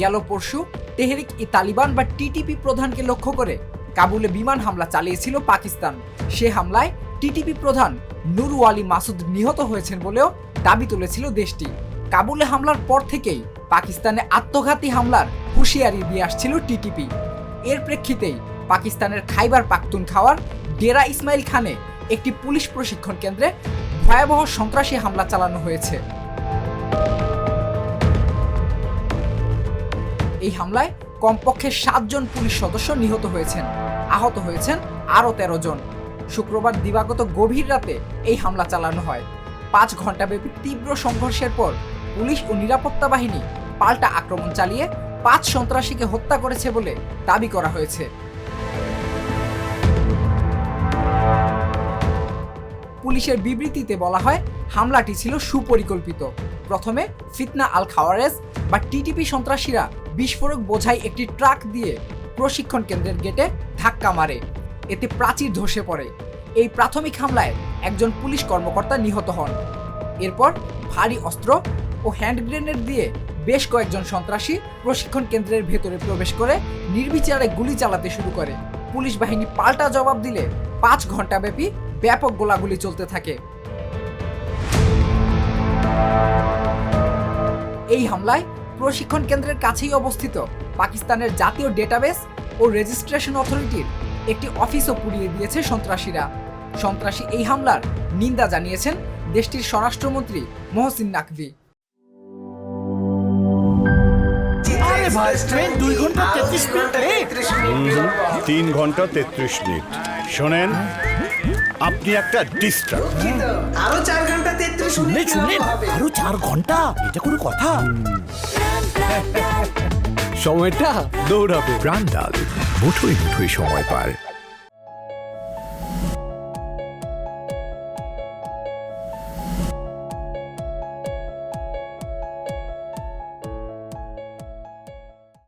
গেল পরশু, তেহরিক ই তালিবান বা টিটিপি প্রধানকে লক্ষ্য করে কাবুলে বিমান হামলা চালিয়েছিল পাকিস্তান। সে হামলায় টিটিপি প্রধান নুরু আলী মাসুদ নিহত হয়েছেন বলেও দাবি তুলেছিল দেশটি। কাবুলে হামলার পর থেকেই পাকিস্তানে আত্মঘাতী হামলার হুঁশিয়ারি দিয়ে আসছিল টিটিপি এর প্রেক্ষিতেই পাকিস্তানের খাইবার পাখতুন খাওয়ার ডেরা ইসমাইল খানে একটি পুলিশ প্রশিক্ষণ কেন্দ্রে ভয়াবহ সন্ত্রাসী হামলা চালানো হয়েছে। এই হামলায় কমপক্ষে সাতজন পুলিশ সদস্য নিহত হয়েছেন। আহত হয়েছেন আরও তেরো জন। শুক্রবার দিবাগত গভীর রাতে এই হামলা চালানো হয়। পাঁচ ঘন্টাব্যাপী তীব্র সংঘর্ষের পর পুলিশ ও নিরাপত্তা বাহিনী পাল্টা আক্রমণ চালিয়ে পাঁচ সন্ত্রাসীকে হত্যা করেছে বলে দাবি করা হয়েছে। পুলিশের বিবৃতিতে বলা হয়, হামলাটি ছিল সুপরিকল্পিত। প্রথমে ফিতনা আল খাওয়ারেজ বা টিটিপি সন্ত্রাসীরা বিস্ফোরক বোঝাই একটি ট্রাক দিয়ে প্রশিক্ষণ কেন্দ্রের গেটে ধাক্কা মারে। এতে প্রাচীর ধসে পড়ে। এই প্রাথমিক হামলায় একজন পুলিশ কর্মকর্তা নিহত হন। এরপর ভারী অস্ত্র ও হ্যান্ড গ্রেনেড দিয়ে বেশ কয়েকজন সন্ত্রাসী প্রশিক্ষণ কেন্দ্রের ভেতরে প্রবেশ করে নির্বিচারে গুলি চালাতে শুরু করে। পুলিশ বাহিনী পাল্টা জবাব দিলে পাঁচ ঘন্টাব্যাপী ব্যাপক গোলাগুলি চলতে থাকে। এই হামলায় প্রশিক্ষণ কেন্দ্রের কাছেই অবস্থিত। পাকিস্তানের জাতীয় ডেটাবেস ও রেজিস্ট্রেশন অথরিটির একটি অফিসও পুড়িয়ে দিয়েছে সন্ত্রাসীরা। সন্ত্রাসী এই হামলার নিন্দা জানিয়েছেন দেশটির স্বরাষ্ট্রমন্ত্রী মহসিন নাকভি। ভাই দুই ঘণ্টা তেত্রিশ তিন ঘণ্টা তেত্রিশ মিনিট। শোনেন আপনি একটা ডিস্টার্ব আরও চার ঘণ্টা তেত্রিশ শুনলে মিনিট আরও চার ঘণ্টা? এটা কোনো কথা? সময়টা দৌড়াবে। প্রাণ ডাল মুঠোই মুঠোই সময় পার।